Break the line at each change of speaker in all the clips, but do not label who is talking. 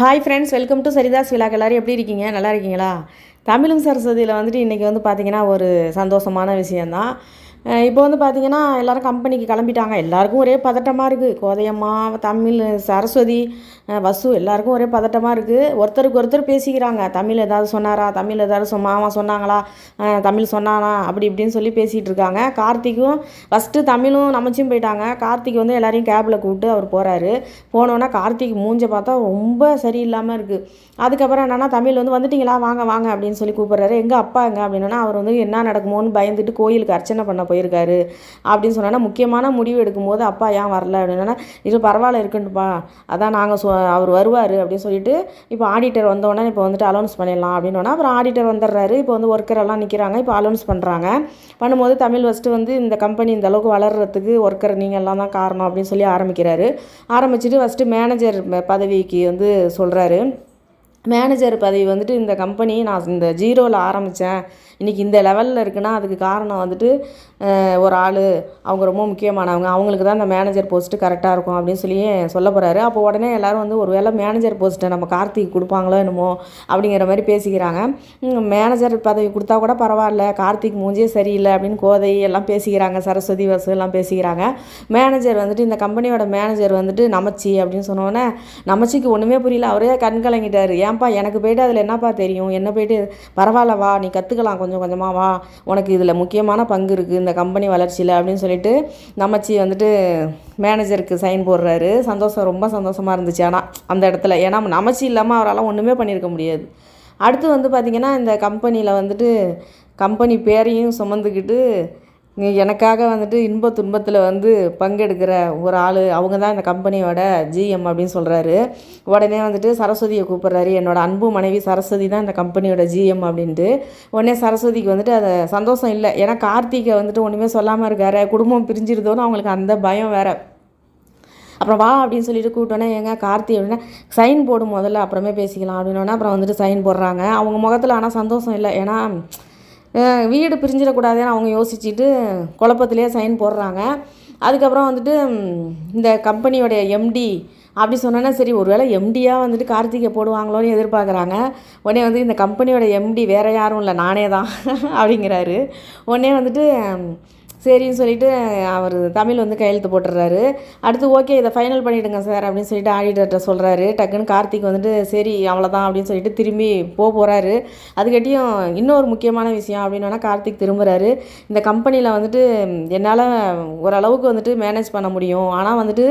hi friends welcome to சரிதாஸ் விழா எல்லோரும் எப்படி இருக்கீங்க நல்லா இருக்கீங்களா தமிழும் சரஸ்வதியில் வந்துட்டு இன்றைக்கி வந்து பார்த்திங்கன்னா ஒரு சந்தோஷமான விஷயந்தான் இப்போ வந்து பார்த்திங்கன்னா எல்லோரும் கம்பெனிக்கு கிளம்பிட்டாங்க எல்லாருக்கும் ஒரே பதட்டமாக இருக்குது கோதையம்மா தமிழ் சரஸ்வதி வசு எல்லாருக்கும் ஒரே பதட்டமாக இருக்குது ஒருத்தருக்கு ஒருத்தர் பேசிக்கிறாங்க தமிழ் ஏதாவது சொன்னாரா தமிழ் ஏதாவது சொன்னாமா சொன்னாங்களா தமிழ் சொன்னானா அப்படி இப்படின்னு சொல்லி பேசிகிட்டு இருக்காங்க கார்த்திக்கும் ஃபஸ்ட்டு தமிழும் நமச்சும் போயிட்டாங்க கார்த்திக் வந்து எல்லாரையும் கேபில் கூப்பிட்டு அவர் போகிறாரு போனோன்னா கார்த்திக் மூஞ்ச பார்த்தா ரொம்ப சரியில்லாமல் இருக்குது அதுக்கப்புறம் என்னென்னா தமிழ் வந்து வந்துட்டிங்களா வாங்க வாங்க அப்படின்னு சொல்லி கூப்பிட்றாரு எங்கள் அப்பா எங்க அப்படின்னா அவர் வந்து என்ன நடக்குமோன்னு பயந்துட்டு கோயிலுக்கு அர்ச்சனை பண்ண போயிருக்காரு அப்படின்னு சொன்னோன்னா முக்கியமான முடிவு எடுக்கும்போது அப்பா ஏன் வரல அப்படின்னா இது பரவாயில்ல இருக்குன்னுப்பா அதான் நாங்கள் சொ அவர் வருவார் அப்படின்னு சொல்லிட்டு இப்போ ஆடிட்டர் வந்தோடனே இப்போ வந்துட்டு அலௌன்ஸ் பண்ணிடலாம் அப்படின்னோன்னா அப்புறம் ஆடிட்டர் வந்துடுறாரு இப்போ வந்து ஒர்க்கர் எல்லாம் நிற்கிறாங்க இப்போ அலௌன்ஸ் பண்ணுறாங்க பண்ணும்போது தமிழ் ஃபஸ்ட்டு வந்து இந்த கம்பெனி இந்த அளவுக்கு வளர்கிறதுக்கு ஒர்க்கர் எல்லாம் தான் காரணம் அப்படின்னு சொல்லி ஆரம்பிக்கிறாரு ஆரம்பிச்சுட்டு ஃபஸ்ட்டு மேனேஜர் பதவிக்கு வந்து சொல்கிறாரு மேனேஜர் பதவி வந்துட்டு இந்த கம்பெனி நான் இந்த ஜீரோவில் ஆரம்பித்தேன் இன்றைக்கி இந்த லெவலில் இருக்குன்னா அதுக்கு காரணம் வந்துட்டு ஒரு ஆள் அவங்க ரொம்ப முக்கியமானவங்க அவங்களுக்கு தான் அந்த மேனேஜர் போஸ்ட்டு கரெக்டாக இருக்கும் அப்படின்னு சொல்லி சொல்ல போகிறாரு அப்போ உடனே எல்லோரும் வந்து ஒரு வேளை மேனேஜர் போஸ்ட்டை நம்ம கார்த்திக் கொடுப்பாங்களோ என்னமோ அப்படிங்கிற மாதிரி பேசிக்கிறாங்க மேனேஜர் பதவி கொடுத்தா கூட பரவாயில்ல கார்த்திக் மூஞ்சியே சரியில்லை அப்படின்னு கோதை எல்லாம் பேசிக்கிறாங்க சரஸ்வதி வசு எல்லாம் பேசிக்கிறாங்க மேனேஜர் வந்துட்டு இந்த கம்பெனியோட மேனேஜர் வந்துட்டு நமச்சி அப்படின்னு சொன்னோன்னே நமச்சிக்கு ஒன்றுமே புரியல அவரே கண் கலங்கிட்டார் ஏன்ப்பா எனக்கு போய்ட்டு அதில் என்னப்பா தெரியும் என்ன போய்ட்டு பரவாயில்ல வா நீ கற்றுக்கலாம் கொஞ்சம் கொஞ்சமாக வா உனக்கு இதில் முக்கியமான பங்கு இருக்குது இந்த கம்பெனி வளர்ச்சியில் அப்படின்னு சொல்லிட்டு நமச்சி வந்துட்டு மேனேஜருக்கு சைன் போடுறாரு சந்தோஷம் ரொம்ப சந்தோஷமாக இருந்துச்சு ஆனால் அந்த இடத்துல ஏன்னா நமச்சி இல்லாமல் அவரால் ஒன்றுமே பண்ணியிருக்க முடியாது அடுத்து வந்து பார்த்திங்கன்னா இந்த கம்பெனியில் வந்துட்டு கம்பெனி பேரையும் சுமந்துக்கிட்டு எனக்காக வந்துட்டு இன்ப துன்பத்தில் வந்து பங்கெடுக்கிற ஒரு ஆள் அவங்க தான் இந்த கம்பெனியோட ஜிஎம் அப்படின்னு சொல்கிறாரு உடனே வந்துட்டு சரஸ்வதியை கூப்பிட்றாரு என்னோடய அன்பு மனைவி சரஸ்வதி தான் இந்த கம்பெனியோட ஜிஎம் அப்படின்ட்டு உடனே சரஸ்வதிக்கு வந்துட்டு அதை சந்தோஷம் இல்லை ஏன்னா கார்த்திகை வந்துட்டு ஒன்றுமே சொல்லாமல் இருக்காரு குடும்பம் பிரிஞ்சிருதோன்னு அவங்களுக்கு அந்த பயம் வேறு அப்புறம் வா அப்படின்னு சொல்லிட்டு கூப்பிட்டோன்னே ஏங்க கார்த்தி அப்படின்னா சைன் போடும் முதல்ல அப்புறமே பேசிக்கலாம் அப்படின்னோடனே அப்புறம் வந்துட்டு சைன் போடுறாங்க அவங்க முகத்தில் ஆனால் சந்தோஷம் இல்லை ஏன்னா வீடு பிரிஞ்சிடக்கூடாதுன்னு அவங்க யோசிச்சுட்டு குழப்பத்திலே சைன் போடுறாங்க அதுக்கப்புறம் வந்துட்டு இந்த கம்பெனியோடைய எம்டி அப்படி சொன்னோன்னா சரி ஒருவேளை எம்டியாக வந்துட்டு கார்த்திகை போடுவாங்களோன்னு எதிர்பார்க்குறாங்க உடனே வந்து இந்த கம்பெனியோட எம்டி வேறு யாரும் இல்லை நானே தான் அப்படிங்கிறாரு உடனே வந்துட்டு சரின்னு சொல்லிவிட்டு அவர் தமிழ் வந்து கையெழுத்து போட்டுடுறாரு அடுத்து ஓகே இதை ஃபைனல் பண்ணிவிடுங்க சார் அப்படின்னு சொல்லிட்டு ஆடிட்டர்கிட்ட சொல்கிறாரு டக்குன்னு கார்த்திக் வந்துட்டு சரி அவ்வளோதான் அப்படின்னு சொல்லிட்டு திரும்பி போக போகிறாரு அதுக்கட்டியும் இன்னொரு முக்கியமான விஷயம் அப்படின்னு கார்த்திக் திரும்புகிறாரு இந்த கம்பெனியில் வந்துட்டு என்னால் ஓரளவுக்கு வந்துட்டு மேனேஜ் பண்ண முடியும் ஆனால் வந்துட்டு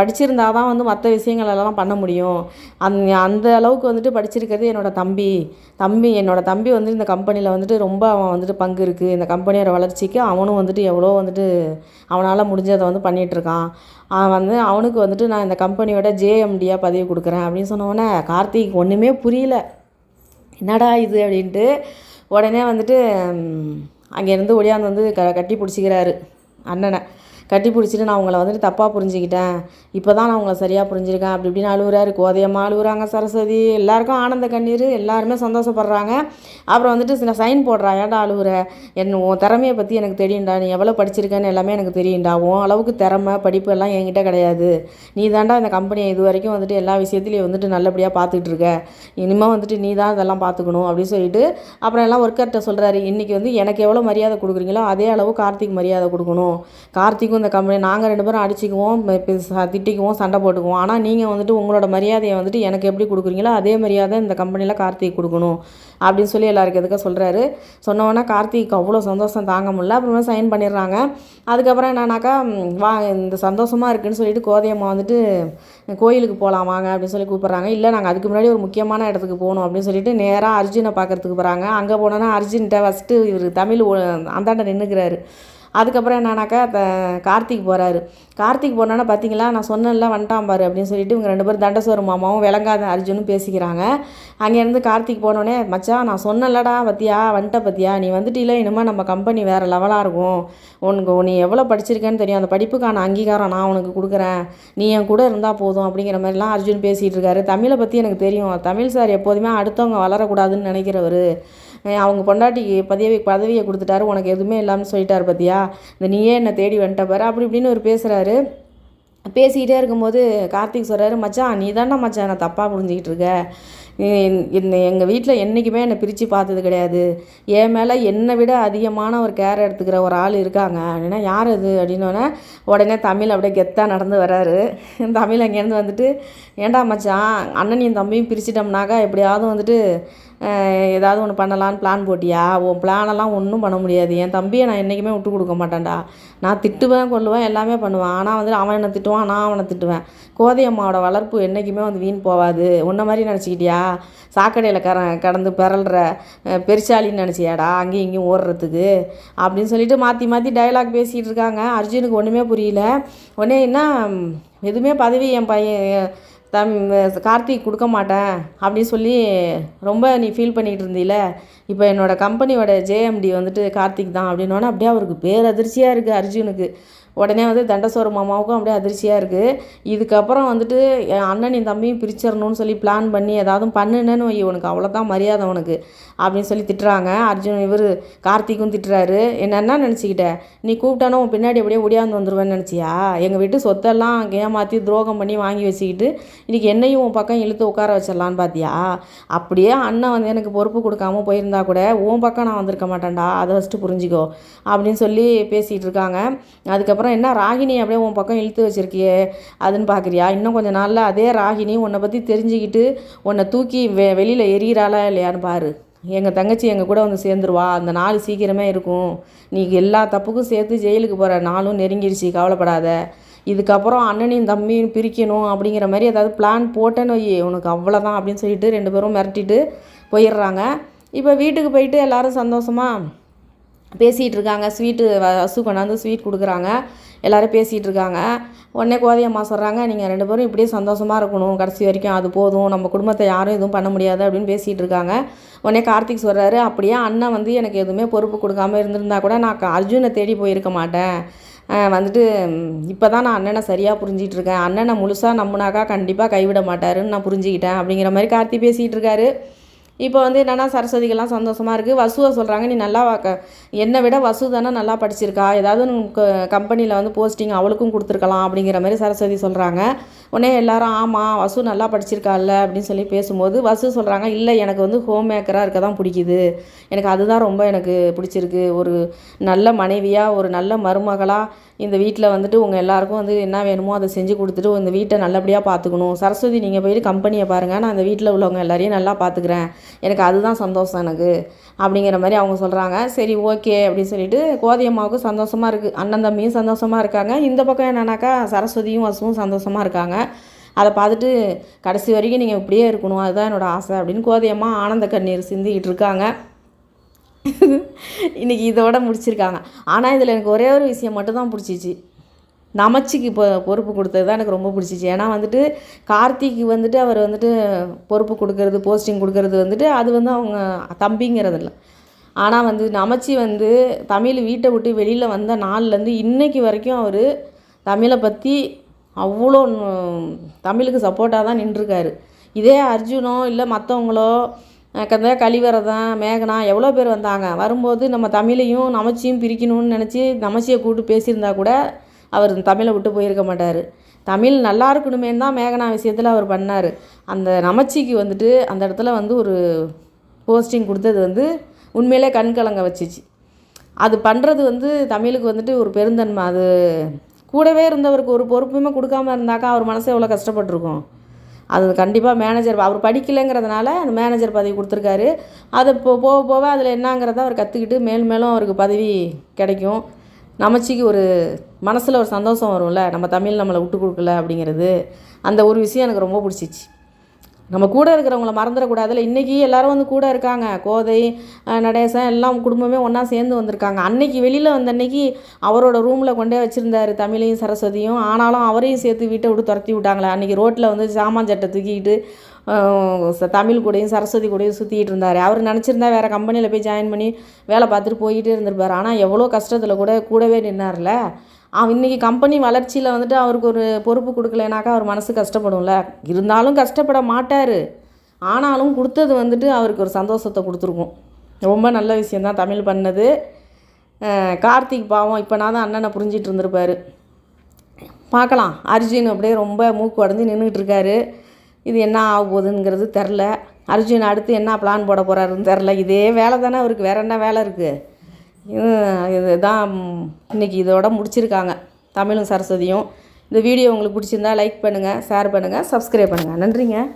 படிச்சிருந்தா தான் வந்து மற்ற விஷயங்களெல்லாம் பண்ண முடியும் அந் அந்த அளவுக்கு வந்துட்டு படிச்சிருக்கிறது என்னோடய தம்பி தம்பி என்னோடய தம்பி வந்து இந்த கம்பெனியில் வந்துட்டு ரொம்ப அவன் வந்துட்டு பங்கு இருக்குது இந்த கம்பெனியோட வளர்ச்சிக்கு அவனும் அவனும் வந்துட்டு எவ்வளோ வந்துட்டு அவனால் முடிஞ்சதை வந்து பண்ணிகிட்ருக்கான் அவன் வந்து அவனுக்கு வந்துட்டு நான் இந்த கம்பெனியோட ஜேஎம்டியாக பதிவு கொடுக்குறேன் அப்படின்னு சொன்னோடனே கார்த்திக் ஒன்றுமே புரியல என்னடா இது அப்படின்ட்டு உடனே வந்துட்டு அங்கேருந்து ஒடியாந்து வந்து க கட்டி பிடிச்சிக்கிறாரு அண்ணனை கட்டி பிடிச்சிட்டு நான் உங்களை வந்துட்டு தப்பாக புரிஞ்சுக்கிட்டேன் இப்போ தான் நான் உங்களை சரியாக புரிஞ்சுருக்கேன் அப்படி இப்படின்னு அழுகுறாரு கோதையம்மா அழுகுறாங்க சரஸ்வதி எல்லாருக்கும் ஆனந்த கண்ணீர் எல்லாருமே சந்தோஷப்படுறாங்க அப்புறம் வந்துட்டு சில சைன் போடுறா ஏன்டா அழுகுற என் உன் திறமையை பற்றி எனக்கு தெரியும்டா நீ எவ்வளோ படிச்சிருக்கேன்னு எல்லாமே எனக்கு தெரியும்டா உன் அளவுக்கு திறமை படிப்பு எல்லாம் என்கிட்ட கிடையாது நீ தாண்டா இந்த கம்பெனியை இது வரைக்கும் வந்துட்டு எல்லா விஷயத்துலையும் வந்துட்டு நல்லபடியாக பார்த்துக்கிட்டு இருக்க இனிமேல் வந்துட்டு நீ தான் இதெல்லாம் பார்த்துக்கணும் அப்படின்னு சொல்லிட்டு அப்புறம் எல்லாம் ஒர்க்கர்கிட்ட சொல்கிறாரு இன்றைக்கி வந்து எனக்கு எவ்வளோ மரியாதை கொடுக்குறீங்களோ அதே அளவு கார்த்திக் மரியாதை கொடுக்கணும் கார்த்திக்கும் இந்த கம்பெனி நாங்கள் ரெண்டு பேரும் அடிச்சிக்குவோம் திட்டிக்குவோம் சண்டை போட்டுக்குவோம் ஆனால் நீங்கள் வந்துட்டு உங்களோட மரியாதையை வந்துட்டு எனக்கு எப்படி கொடுக்குறீங்களோ அதே மரியாதை இந்த கம்பெனியில் கார்த்திக் கொடுக்கணும் அப்படின்னு சொல்லி எல்லாருக்கும் எதுக்க சொல்கிறாரு சொன்னவொன்னே கார்த்திக் அவ்வளோ சந்தோஷம் தாங்க முடியல அப்புறமா சைன் பண்ணிடுறாங்க அதுக்கப்புறம் என்னன்னாக்கா வா இந்த சந்தோஷமாக இருக்குதுன்னு சொல்லிட்டு கோதையம்மா வந்துட்டு கோயிலுக்கு போகலாம் வாங்க அப்படின்னு சொல்லி கூப்பிட்றாங்க இல்லை நாங்கள் அதுக்கு முன்னாடி ஒரு முக்கியமான இடத்துக்கு போகணும் அப்படின்னு சொல்லிட்டு நேராக அர்ஜுனை பார்க்குறதுக்கு போகிறாங்க அங்கே போனோன்னா அர்ஜுன்கிட்ட ஃபஸ்ட்டு இவர் தமிழ் அந்தாண்ட நின்றுக்கிறாரு அதுக்கப்புறம் என்னன்னாக்கா கார்த்திக் போகிறாரு கார்த்திக் போனோன்னா பார்த்தீங்களா நான் சொன்னேன்ல வந்துட்டான் பாரு அப்படின்னு சொல்லிட்டு இவங்க ரெண்டு பேரும் தண்டசோறு மாமாவும் விளங்காத அர்ஜுனும் பேசிக்கிறாங்க அங்கேருந்து கார்த்திக் போனோடனே மச்சான் நான் சொன்னேன்லடா பத்தியா வந்துட்ட பத்தியா நீ வந்துட்டில இனிமேல் நம்ம கம்பெனி வேறு லெவலாக இருக்கும் உனக்கு நீ எவ்வளோ படிச்சிருக்கேன்னு தெரியும் அந்த படிப்புக்கான அங்கீகாரம் நான் உனக்கு கொடுக்குறேன் நீ என் கூட இருந்தால் போதும் அப்படிங்கிற மாதிரிலாம் அர்ஜுன் பேசிகிட்டு இருக்காரு தமிழை பற்றி எனக்கு தெரியும் தமிழ் சார் எப்போதுமே அடுத்தவங்க வளரக்கூடாதுன்னு நினைக்கிறவர் அவங்க பொண்டாட்டிக்கு பதவி பதவியை கொடுத்துட்டாரு உனக்கு எதுவுமே இல்லாமல் சொல்லிட்டார் பார்த்தியா இந்த நீயே என்னை தேடி வந்துட்ட பாரு அப்படி இப்படின்னு ஒரு பேசுகிறாரு பேசிக்கிட்டே இருக்கும்போது கார்த்திக் சொல்கிறாரு மச்சான் நீ தானே மச்சான் நான் தப்பாக புரிஞ்சிக்கிட்டு இருக்க எங்கள் வீட்டில் என்றைக்குமே என்னை பிரித்து பார்த்தது கிடையாது என் மேலே என்னை விட அதிகமான ஒரு கேர் எடுத்துக்கிற ஒரு ஆள் இருக்காங்க அப்படின்னா யார் அது அப்படின்னோடனே உடனே தமிழ் அப்படியே கெத்தாக நடந்து வராரு தமிழ் அங்கேருந்து வந்துட்டு ஏண்டா மச்சான் அண்ணனையும் தம்பியும் பிரிச்சிட்டோம்னாக்கா எப்படியாவது வந்துட்டு ஏதாவது ஒன்று பண்ணலான்னு பிளான் போட்டியா உன் பிளானெல்லாம் ஒன்றும் பண்ண முடியாது என் தம்பியை நான் என்றைக்குமே விட்டு கொடுக்க மாட்டேன்டா நான் திட்டுவேன் கொள்ளுவேன் எல்லாமே பண்ணுவேன் ஆனால் வந்து அவன் என்னை திட்டுவான் நான் அவனை திட்டுவேன் கோதை அம்மாவோட வளர்ப்பு என்றைக்குமே வந்து வீண் போகாது உன்ன மாதிரி நினச்சிக்கிட்டியா சாக்கடையில் கர கடந்து பிறல்ற பெருசாலின்னு நினச்சியாடா அங்கேயும் இங்கேயும் ஓடுறதுக்கு அப்படின்னு சொல்லிட்டு மாற்றி மாற்றி டைலாக் பேசிகிட்டு இருக்காங்க அர்ஜுனுக்கு ஒன்றுமே புரியல உடனே என்ன எதுவுமே பதவி என் பையன் தம் கார்த்திக் கொடுக்க மாட்டேன் அப்படின்னு சொல்லி ரொம்ப நீ ஃபீல் பண்ணிகிட்டு இருந்தீல இப்போ என்னோடய கம்பெனியோட ஜேஎம்டி வந்துட்டு கார்த்திக் தான் அப்படின்னோடனே அப்படியே அவருக்கு பேரதிர்ச்சியாக இருக்குது அர்ஜுனுக்கு உடனே வந்து தண்டசோர மாமாவுக்கும் அப்படியே அதிர்ச்சியாக இருக்குது இதுக்கப்புறம் வந்துட்டு அண்ணன் என் தம்பியும் பிரிச்சிடணும்னு சொல்லி பிளான் பண்ணி ஏதாவது பண்ணுனேன்னு வை உனக்கு அவ்வளோதான் மரியாதை உனக்கு அப்படின்னு சொல்லி திட்டுறாங்க அர்ஜுன் இவர் கார்த்திக்கும் திட்டுறாரு என்னென்னா நினச்சிக்கிட்ட நீ கூப்பிட்டானோ உன் பின்னாடி அப்படியே ஒடியாந்து வந்துடுவேன்னு நினச்சியா எங்கள் வீட்டு சொத்தெல்லாம் ஏமாற்றி துரோகம் பண்ணி வாங்கி வச்சுக்கிட்டு இன்றைக்கி என்னையும் உன் பக்கம் இழுத்து உட்கார வச்சிடலான்னு பார்த்தியா அப்படியே அண்ணன் வந்து எனக்கு பொறுப்பு கொடுக்காம போயிருந்தா கூட உன் பக்கம் நான் வந்திருக்க மாட்டேன்டா அதை ஃபஸ்ட்டு புரிஞ்சிக்கோ அப்படின்னு சொல்லி பேசிகிட்டு இருக்காங்க அதுக்கப்புறம் அப்புறம் என்ன ராகினி அப்படியே உன் பக்கம் இழுத்து வச்சுருக்கியே அதுன்னு பார்க்குறியா இன்னும் கொஞ்சம் நாளில் அதே ராகினி உன்னை பற்றி தெரிஞ்சுக்கிட்டு உன்னை தூக்கி வெ வெளியில் எரியிறாளா இல்லையான்னு பாரு எங்கள் தங்கச்சி எங்கள் கூட வந்து சேர்ந்துருவா அந்த நாள் சீக்கிரமே இருக்கும் நீ எல்லா தப்புக்கும் சேர்த்து ஜெயிலுக்கு போகிற நாளும் நெருங்கிடுச்சு கவலைப்படாத இதுக்கப்புறம் அண்ணனையும் தம்பியும் பிரிக்கணும் அப்படிங்கிற மாதிரி ஏதாவது பிளான் போட்டேன்னு வை உனக்கு அவ்வளோதான் அப்படின்னு சொல்லிட்டு ரெண்டு பேரும் மிரட்டிட்டு போயிடுறாங்க இப்போ வீட்டுக்கு போயிட்டு எல்லோரும் சந்தோஷமாக பேசிகிட்டு இருக்காங்க ஸ்வீட்டு அசு கொண்டாந்து ஸ்வீட் கொடுக்குறாங்க எல்லோரும் பேசிகிட்டு இருக்காங்க உடனே கோதை அம்மா சொல்கிறாங்க நீங்கள் ரெண்டு பேரும் இப்படியே சந்தோஷமாக இருக்கணும் கடைசி வரைக்கும் அது போதும் நம்ம குடும்பத்தை யாரும் எதுவும் பண்ண முடியாது அப்படின்னு பேசிகிட்டு இருக்காங்க உடனே கார்த்திக் சொல்கிறாரு அப்படியே அண்ணன் வந்து எனக்கு எதுவுமே பொறுப்பு கொடுக்காம இருந்திருந்தா கூட நான் அர்ஜுனை தேடி போயிருக்க மாட்டேன் வந்துட்டு இப்போ தான் நான் அண்ணனை சரியாக புரிஞ்சிகிட்ருக்கேன் அண்ணனை முழுசாக நம்முனாக்கா கண்டிப்பாக கைவிட மாட்டாருன்னு நான் புரிஞ்சுக்கிட்டேன் அப்படிங்கிற மாதிரி கார்த்தி பேசிகிட்டு இருக்காரு இப்போ வந்து என்னென்னா சரஸ்வதிகள்லாம் சந்தோஷமாக இருக்குது வசுவை சொல்கிறாங்க நீ நல்லா க என்னை விட வசு தானே நல்லா படிச்சிருக்கா ஏதாவது கம்பெனியில் வந்து போஸ்டிங் அவளுக்கும் கொடுத்துருக்கலாம் அப்படிங்கிற மாதிரி சரஸ்வதி சொல்கிறாங்க உடனே எல்லாரும் ஆமாம் வசு நல்லா படிச்சிருக்காள்ல அப்படின்னு சொல்லி பேசும்போது வசு சொல்கிறாங்க இல்லை எனக்கு வந்து ஹோம் மேக்கராக இருக்க தான் பிடிக்குது எனக்கு அதுதான் ரொம்ப எனக்கு பிடிச்சிருக்கு ஒரு நல்ல மனைவியாக ஒரு நல்ல மருமகளாக இந்த வீட்டில் வந்துட்டு உங்கள் எல்லாேருக்கும் வந்து என்ன வேணுமோ அதை செஞ்சு கொடுத்துட்டு இந்த வீட்டை நல்லபடியாக பார்த்துக்கணும் சரஸ்வதி நீங்கள் போயிட்டு கம்பெனியை பாருங்கள் நான் அந்த வீட்டில் உள்ளவங்க எல்லாரையும் நல்லா பார்த்துக்கிறேன் எனக்கு அதுதான் சந்தோஷம் எனக்கு அப்படிங்கிற மாதிரி அவங்க சொல்கிறாங்க சரி ஓகே அப்படின்னு சொல்லிட்டு கோதையம்மாவுக்கும் சந்தோஷமாக இருக்குது அண்ணன் தம்பியும் சந்தோஷமாக இருக்காங்க இந்த பக்கம் என்னென்னாக்கா சரஸ்வதியும் வசுவும் சந்தோஷமாக இருக்காங்க அதை பார்த்துட்டு கடைசி வரைக்கும் நீங்கள் இப்படியே இருக்கணும் அதுதான் என்னோடய ஆசை அப்படின்னு கோதையம்மா ஆனந்த கண்ணீர் சிந்திக்கிட்டு இருக்காங்க இன்றைக்கி இதோட முடிச்சிருக்காங்க ஆனால் இதில் எனக்கு ஒரே ஒரு விஷயம் மட்டும் தான் பிடிச்சிச்சு நமச்சிக்கு இப்போ பொறுப்பு கொடுத்தது தான் எனக்கு ரொம்ப பிடிச்சிச்சு ஏன்னா வந்துட்டு கார்த்திக்கு வந்துட்டு அவர் வந்துட்டு பொறுப்பு கொடுக்கறது போஸ்டிங் கொடுக்கறது வந்துட்டு அது வந்து அவங்க தம்பிங்கிறதில்ல ஆனால் வந்து நமச்சி வந்து தமிழ் வீட்டை விட்டு வெளியில் வந்த நாள்லேருந்து இன்றைக்கு வரைக்கும் அவர் தமிழை பற்றி அவ்வளோ தமிழுக்கு சப்போர்ட்டாக தான் நின்றுருக்காரு இதே அர்ஜுனோ இல்லை மற்றவங்களோ கந்த கலிவரதன் மேகனா எவ்வளோ பேர் வந்தாங்க வரும்போது நம்ம தமிழையும் நமச்சியும் பிரிக்கணும்னு நினச்சி நமச்சியை கூப்பிட்டு பேசியிருந்தா கூட அவர் தமிழை விட்டு போயிருக்க மாட்டார் தமிழ் நல்லா இருக்கணுமேனு தான் மேகனா விஷயத்தில் அவர் பண்ணார் அந்த நமச்சிக்கு வந்துட்டு அந்த இடத்துல வந்து ஒரு போஸ்டிங் கொடுத்தது வந்து உண்மையிலே கண் கலங்க வச்சிச்சு அது பண்ணுறது வந்து தமிழுக்கு வந்துட்டு ஒரு பெருந்தன்மை அது கூடவே இருந்தவருக்கு ஒரு பொறுப்புமே கொடுக்காம இருந்தாக்கா அவர் மனசு எவ்வளோ கஷ்டப்பட்டிருக்கோம் அது கண்டிப்பாக மேனேஜர் அவர் படிக்கலைங்கிறதுனால அந்த மேனேஜர் பதவி கொடுத்துருக்காரு அது போ போக போக அதில் என்னங்கிறத அவர் கற்றுக்கிட்டு மேலும் மேலும் அவருக்கு பதவி கிடைக்கும் நமச்சிக்கு ஒரு மனசில் ஒரு சந்தோஷம் வரும்ல நம்ம தமிழ் நம்மளை விட்டு கொடுக்கல அப்படிங்கிறது அந்த ஒரு விஷயம் எனக்கு ரொம்ப பிடிச்சிச்சு நம்ம கூட இருக்கிறவங்கள மறந்துடக்கூடாது இல்லை இன்றைக்கி எல்லோரும் வந்து கூட இருக்காங்க கோதை நடேசன் எல்லாம் குடும்பமே ஒன்றா சேர்ந்து வந்திருக்காங்க அன்னைக்கு வெளியில் வந்த அன்னைக்கு அவரோட ரூமில் கொண்டே வச்சுருந்தார் தமிழையும் சரஸ்வதியும் ஆனாலும் அவரையும் சேர்த்து வீட்டை விட்டு துரத்தி விட்டாங்களே அன்றைக்கி ரோட்டில் வந்து சாமான் சட்டை தூக்கிட்டு தமிழ் கூடையும் சரஸ்வதி கூடையும் சுற்றிக்கிட்டு இருந்தார் அவர் நினச்சிருந்தா வேறு கம்பெனியில் போய் ஜாயின் பண்ணி வேலை பார்த்துட்டு போயிட்டே இருந்திருப்பார் ஆனால் எவ்வளோ கஷ்டத்தில் கூட கூடவே நின்னார்ல அவன் இன்றைக்கி கம்பெனி வளர்ச்சியில் வந்துட்டு அவருக்கு ஒரு பொறுப்பு கொடுக்கலனாக்கா அவர் மனசு கஷ்டப்படும்ல இருந்தாலும் கஷ்டப்பட மாட்டார் ஆனாலும் கொடுத்தது வந்துட்டு அவருக்கு ஒரு சந்தோஷத்தை கொடுத்துருக்கும் ரொம்ப நல்ல விஷயந்தான் தமிழ் பண்ணது கார்த்திக் பாவம் நான் தான் அண்ணனை புரிஞ்சிட்டு இருந்திருப்பார் பார்க்கலாம் அர்ஜுன் அப்படியே ரொம்ப மூக்கு உடஞ்சி நின்றுக்கிட்டு இருக்காரு இது என்ன ஆக போகுதுங்கிறது தெரில அர்ஜுன் அடுத்து என்ன பிளான் போட போகிறாருன்னு தெரில இதே வேலை தானே அவருக்கு வேறு என்ன வேலை இருக்குது இதுதான் இன்றைக்கி இதோட முடிச்சிருக்காங்க தமிழும் சரஸ்வதியும் இந்த வீடியோ உங்களுக்கு பிடிச்சிருந்தா லைக் பண்ணுங்கள் ஷேர் பண்ணுங்கள் சப்ஸ்கிரைப் பண்ணுங்கள் நன்றிங்க